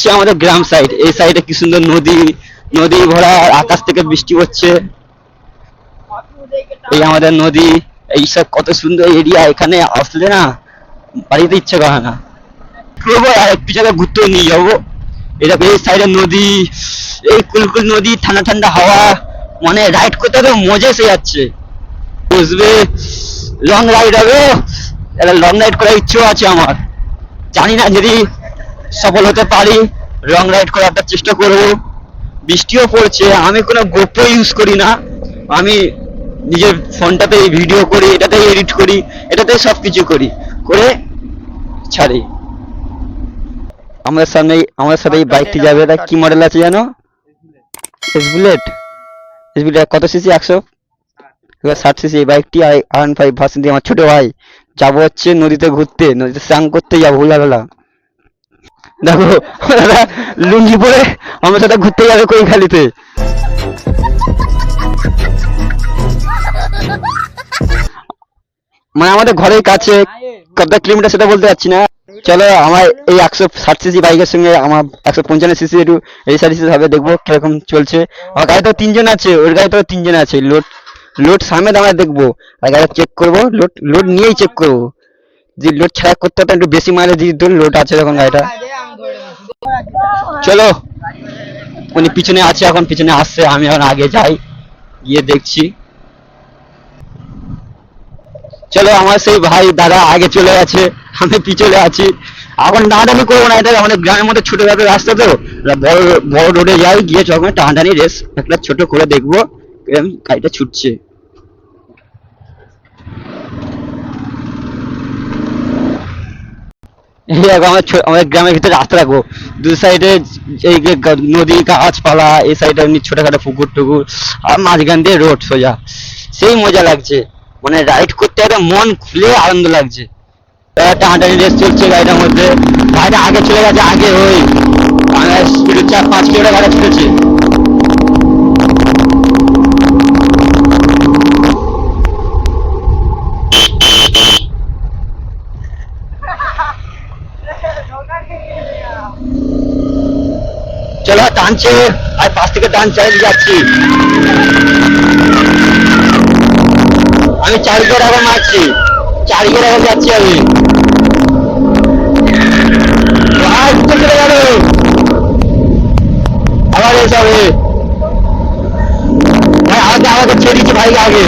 হচ্ছে আমাদের গ্রাম সাইড এই সাইডে কি সুন্দর নদী নদী ভরা, আকাশ থেকে বৃষ্টি হচ্ছে। এই আমাদের নদী এইসব কত সুন্দর এরিয়া এখানে আসলে না, বাড়িতে ইচ্ছে করে না। করব আর এক পিছনে ঘুরতেও নিয়ে যাব। এটা এই সাইডে নদী, এই কুলকুল নদী, ঠান্ডা ঠান্ডা হাওয়া। মানে রাইড করতে তো মজা এসে যাচ্ছে। বুঝবে লং রাইড হবে। একটা লং রাইড করার ইচ্ছেও আছে আমার। জানি না, যদি সফল হতে পারি লং রাইড করার একটা চেষ্টা করব। বৃষ্টিও পড়ছে আমি কোনো গোপ্রো ইউজ করি না। আমি নিজের ফোনটাতে ভিডিও করি এটাতে এডিট করি এটাতে সব কিছু করি করে ছাড়ি। আমাদের সামনে আমাদের সাথে এই বাইকটি যাবে এটা কি মডেল আছে জানো? এস বুলেট এস বুলেট কত সিসি একশো? এবার ষাট সিসি এই বাইকটি আর ওয়ান ফাইভ ভার্সন দিয়ে আমার ছোট ভাই। যাব হচ্ছে নদীতে ঘুরতে নদীতে স্নান করতে যাব হুলাবেলা দেখো, দাদা, লুঙ্গি পরে আমার সাথে ঘুরতে যাবে কৈখালিতে মানে আমাদের ঘরের কাছে কত কিলোমিটার সেটা বলতে পারছি না। চলো, আমার এই একশো ষাট সিসি বাইকের সঙ্গে আমার একশো পঞ্চান্ন সিসি একটু এই হবে, দেখব কীরকম চলছে। আমার গাড়ি তো তিনজন আছে, ওর গাড়ি তো তিনজন আছে। লোড লোড সামনে আমরা দেখব। আর গাড়িটা চেক করব, লোড লোড নিয়েই চেক করব। যে লোড ছাড়া করতে হতো একটু বেশি দিয়ে দিত, লোড আছে যখন গাড়িটা। চলো। উনি পিছনে আছে, এখন পিছনে আসছে, আমি এখন আগে যাই, গিয়ে দেখছি। চলো, আমার সেই ভাই দাদা আগে চলে গেছে, আমি পিছনে আছি। এখন টানাটানি করব না, এটা আমাদের গ্রামের মধ্যে ছোটখাটো রাস্তা তো। বড় বড় রোডে যাই, গিয়ে যখন টানাটানি রেস একটা ছোট করে দেখব গাড়িটা ছুটছে এই দেখো আমার ছো- আমাদের গ্রামের ভিতরে রাস্তা রাখব দু সাইডে এই যে নদী, গাছপালা, এই সাইডে এমনি ছোটখাটো পুকুর টুকুর, আর মাঝখান দিয়ে রোড সোজা। সেই মজা লাগছে। মানে রাইড করতে একটা মন খুলে আনন্দ লাগছে। একটা হাঁটানি রেস চলছে গাড়িটার মধ্যে। গাড়িটা আগে চলে গেছে, আগে ওই স্পিড চার পাঁচ কিলোমিটার গাড়ি ছুটেছে চলো টানছে আর পাশ থেকে টান চালিয়ে যাচ্ছি। আমি চার গিয়ার আবার মারছি। চার গিয়ার আবার যাচ্ছি আমি। আবার এসে হবে আমাকে ছেড়ে দিচ্ছি ভাই আগে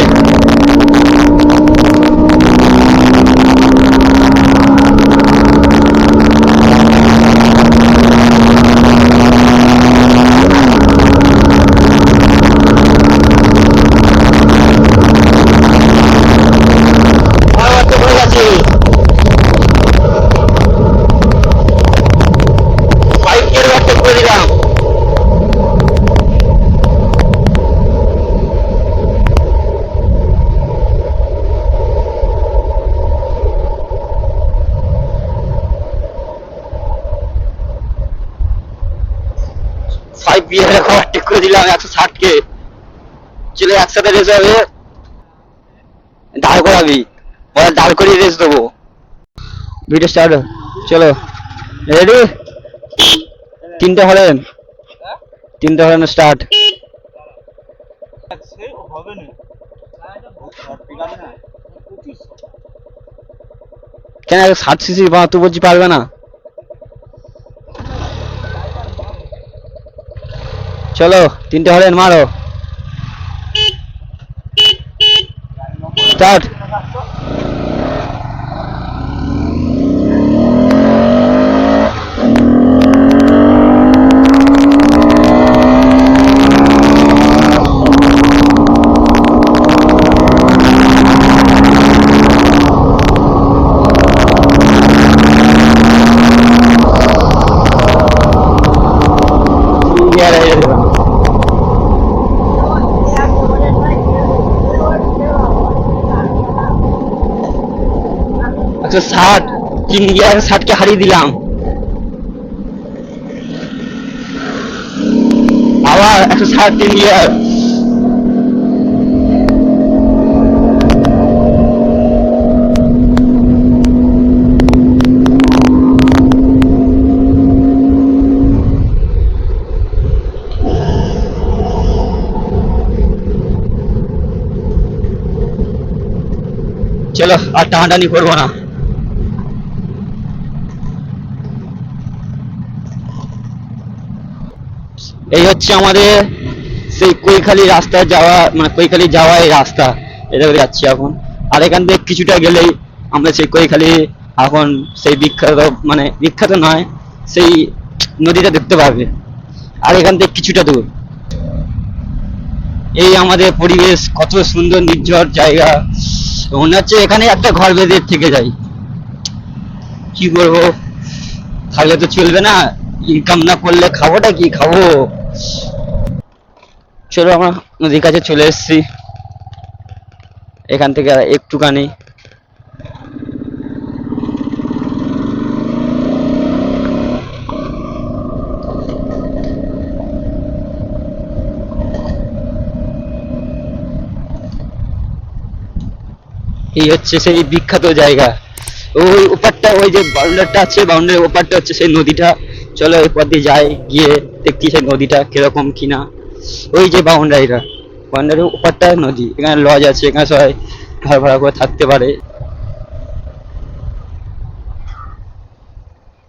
আমার তো হয়ে গেছে ফাইভ গিয়ার একটা করে দিলাম ফাইভ গিয়ার ওভারটেক করে দিলাম একশো ষাট কে চলে একসাথে রেস হবে। দাঁড় করাবি। বলে দাঁড় করিয়ে রেস দেবো। Video start. চলো। রেডি তিনটে হলেন। তিনটে হলেন স্টার্ট কেন ষাট সিসি বা তুই বলছি পারবে না? চলো তিনটে হলেন মারো। স্টার্ট। चीन गियर सेट के हरी दिलाम चलो आज टाँडा नहीं पड़वाना এই হচ্ছে আমাদের সেই কৈখালি রাস্তা যাওয়া মানে কৈখালি যাওয়া এই রাস্তা। এটা করে যাচ্ছি এখন। আর এখান থেকে কিছুটা গেলেই আমরা সেই কৈখালি এখন সেই বিখ্যাত মানে বিখ্যাত নয়, সেই নদীটা দেখতে পাবে আর এখান থেকে কিছুটা দূর। এই আমাদের পরিবেশ, কত সুন্দর নির্ঝর জায়গা। মনে হচ্ছে এখানে একটা ঘর বেঁধে থেকে যাই। কি করব থাকলে তো চলবে না। ইনকাম না করলে খাবোটা কি? খাব। চলো আমরা নদীর কাছে চলে এসেছি। এখান থেকে একটুখানি। এই হচ্ছে সেই বিখ্যাত জায়গা। ওই ওপারটা, ওই যে বাউন্ডারটা আছে বাউন্ডারির ওপারটা হচ্ছে সেই নদীটা। চলো ওই পথ দিয়ে যাই, গিয়ে দেখি সেই নদীটা কীরকম কিনা। ওই যে বাউন্ডারিটা। বাউন্ডারির ওপারটা নদী। এখানে লজ আছে, এখানে সবাই ঘর ভাড়া করে থাকতে পারে।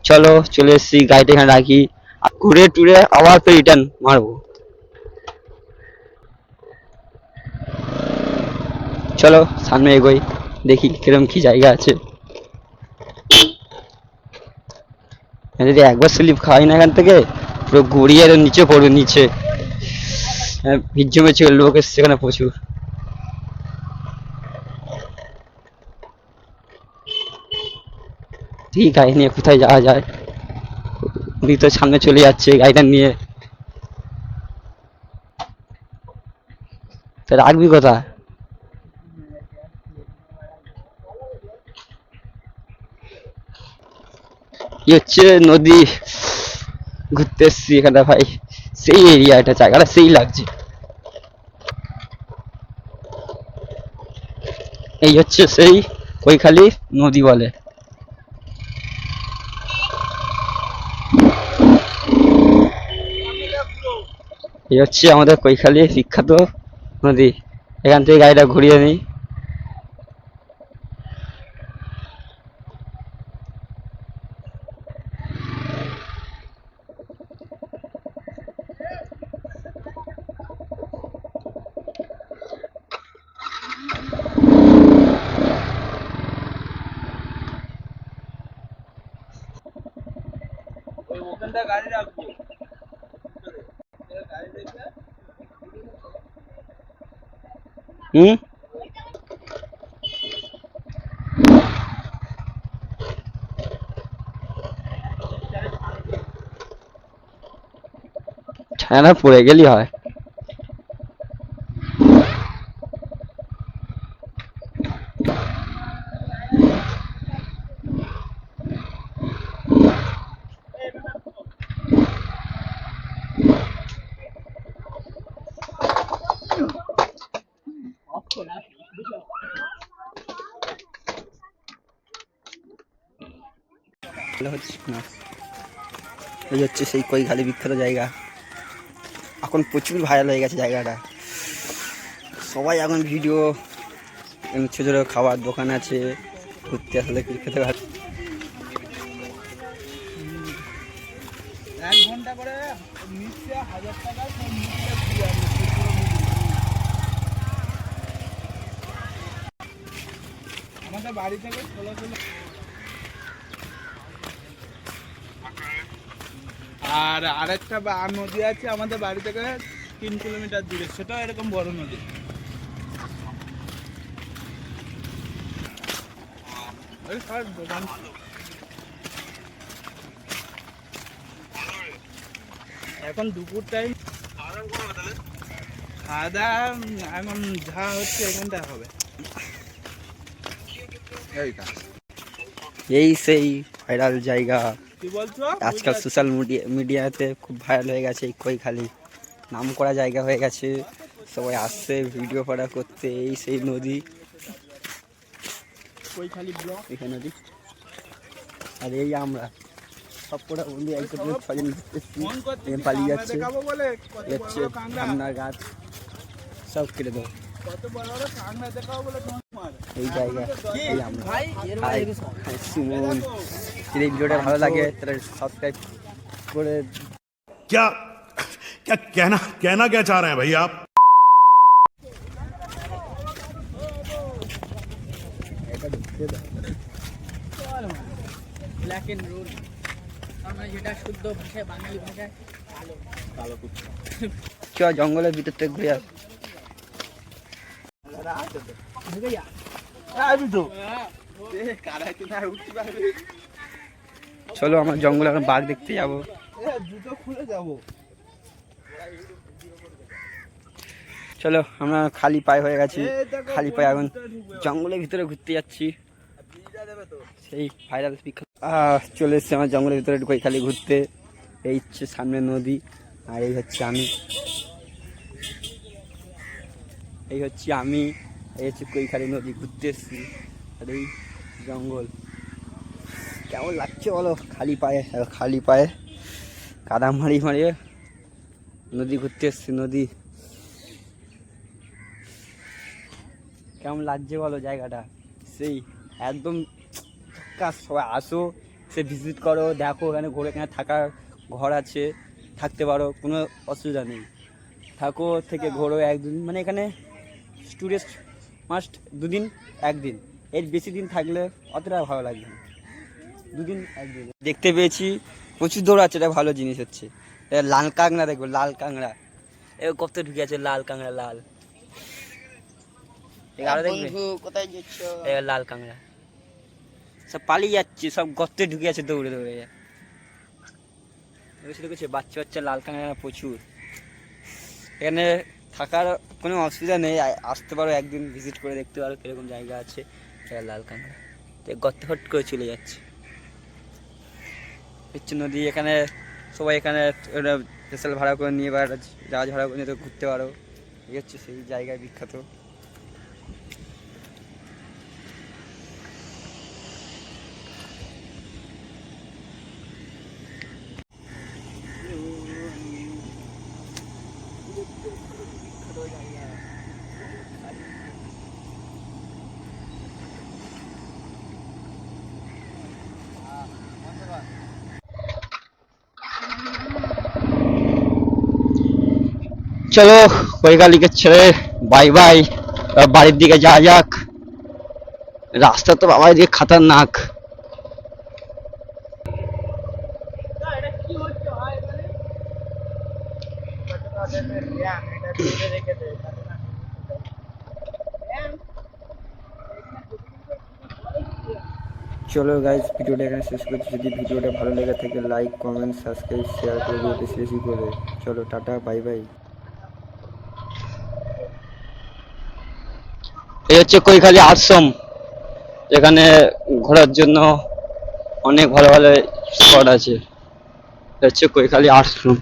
চলো, চলে এসেছি গাড়িটা এখানে রাখি। ঘুরে টুরে আবার তো রিটার্ন মারবো। চলো, সামনে এগোই। দেখি কিরম কি জায়গা আছে। যদি একবার স্লিপ খাওয়াই না এখান থেকে পুরো গড়িয়ে একদম নিচে পড়বে নিচে। হ্যাঁ, ভিড় জমেছে লোক এসছে এখানে প্রচুর। ঠিক গাড়ি নিয়ে কোথায় যাওয়া যায়? তো সামনে চলে যাচ্ছে গাড়িটা নিয়ে। তা রাখবি কোথায় কি হচ্ছে নদী? ঘুরতে এসছি এখানে ভাই। সেই এরিয়াটা জায়গাটা সেই লাগছে। এই হচ্ছে সেই কৈখালি নদী বলে। এই হচ্ছে আমাদের কৈখালি বিখ্যাত নদী। এখান থেকে গাড়িটা ঘুরিয়ে নিই। ওখানটা গাড়ি রাখব গাড়ি রেখে হুম ছানা পড়ে গেলি হয় ভালো হচ্ছে, না। এই হচ্ছে সেই কৈখালি বিখ্যাত জায়গা। এখন প্রচুর ভাইরাল হয়ে গেছে জায়গাটা। সবাই এখন ভিডিও ছোটো ছোটো খাবার দোকান আছে, ঘুরতে আসলে খেতে আসবে। আমাদের বাড়ি থেকে আর আরেকটা নদী আছে আমাদের বাড়ি থেকে তিন কিলোমিটার দূরে। সেটাও এরকম বড় নদী। এখন দুপুর টাইম খাওয়া দাওয়া এখন যা হচ্ছে এখানটা হবে। এই সেই ভাইরাল জায়গা। আজকাল সোশ্যাল মিডিয়া মিডিয়াতে খুব ভাইরাল হয়ে গেছে এই কৈখালি নাম করা জায়গা হয়ে গেছে। সবাই আসছে ভিডিও করা করতে এই সেই নদী। এখানে নদী। আর এই আমরা। সব কটা বন্ধু ছজন পালিয়ে যাচ্ছে। হচ্ছে গাছ। সব কেটে দেবো এই জায়গা এই আমরা। সুমন। যদি এই ভিডিওটা ভালো লাগে তাহলে সাবস্ক্রাইব করে क्या क्या कहना कहना क्या चाह रहे हैं भाई आप ব্ল্যাক এন্ড রুল আমরা যেটা শুদ্ধ ভাষায় বাঙালি ভাষায় কালো চ জঙ্গলের ভিতর থেকে ঘুরে আস চলো আমরা জঙ্গলে এখন বাঘ দেখতে যাব। যাব চলো আমরা খালি পায়ে হয়ে গেছি। খালি পায়ে এখন জঙ্গলের ভিতরে ঘুরতে যাচ্ছি। সেই ভাইরাল বিখ্যাত চলে এসছি আমার জঙ্গলের ভিতরে ঢুকে খালি ঘুরতে। এই হচ্ছে সামনে নদী আর এই হচ্ছে আমি। এই হচ্ছে আমি। এই হচ্ছে কৈখালি নদী ঘুরতে এসছি। আর এই জঙ্গল। কেমন লাগছে বলো? খালি পায়ে খালি পায়ে। কাদা মারি মারিয়ে নদী ঘুরতে এসছি, নদী। কেমন লাগছে বলো জায়গাটা? সেই একদম কাজ সবাই আসো সে ভিজিট করো, দেখো এখানে ঘুরে এখানে থাকার ঘর আছে, থাকতে পারো, কোনো অসুবিধা নেই। থাকো, থেকে ঘোরো একদিন মানে এখানে টুরিস্ট মাস্ট দুদিন, একদিন। এর বেশি দিন থাকলে অতটা ভালো লাগবে না। দুদিন একদিন দেখতে পেয়েছি প্রচুর দৌড় আছে এটা ভালো জিনিস হচ্ছে। লাল কাঁকড়া দেখব লাল কাঁকড়া। এ কত ঢুকে আছে লাল কাঁকড়া লাল। কোথায় যাচ্ছ? লাল কাঁকড়া। সব পালিয়ে যাচ্ছে সব গর্তে ঢুকে আছে দৌড়ে দৌড়ে। দেখেছি বাচ্চা বাচ্চা লাল কাঁকড়া প্রচুর। এখানে থাকার কোনো অসুবিধা নেই আসতে পারো একদিন ভিজিট করে দেখতে পারো কীরকম জায়গা আছে। লাল কাঁকড়া। তো গর্তে হট করে চলে যাচ্ছে। হচ্ছে নদী এখানে সবাই এখানে স্পেশাল ভাড়া করে নিয়ে বা জাহাজ ভাড়া করে নিয়ে তো ঘুরতে পারো। এই হচ্ছে সেই জায়গায় বিখ্যাত। চলো কৈকালিকে ছেড়ে? বাই বাই, এবার বাড়ির দিকে যাওয়া যাক। রাস্তা তো বাবার দিকে খাতারনাক। চলো গাইজ ভিডিওটা এখানে শেষ করছি। যদি ভিডিওটা ভালো লেগে থাকে লাইক কমেন্ট সাবস্ক্রাইব শেয়ার করে দিও, বেশি বেশি করে। চলো, টাটা, বাই বাই। এই হচ্ছে কৈখালি আশ্রম এখানে ঘোরার জন্য অনেক ভালো ভালো স্পট আছে। হচ্ছে কৈখালি আশ্রম।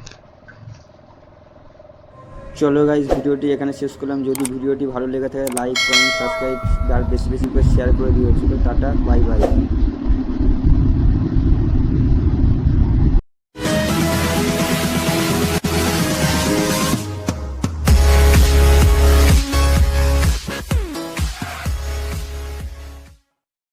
চলো গাইজ ভিডিওটি এখানে শেষ করলাম। যদি ভিডিওটি ভালো লেগে থাকে লাইক কমেন্ট সাবস্ক্রাইব আর বেশি বেশি করে শেয়ার করে দিও। চলো, টাটা বাই বাই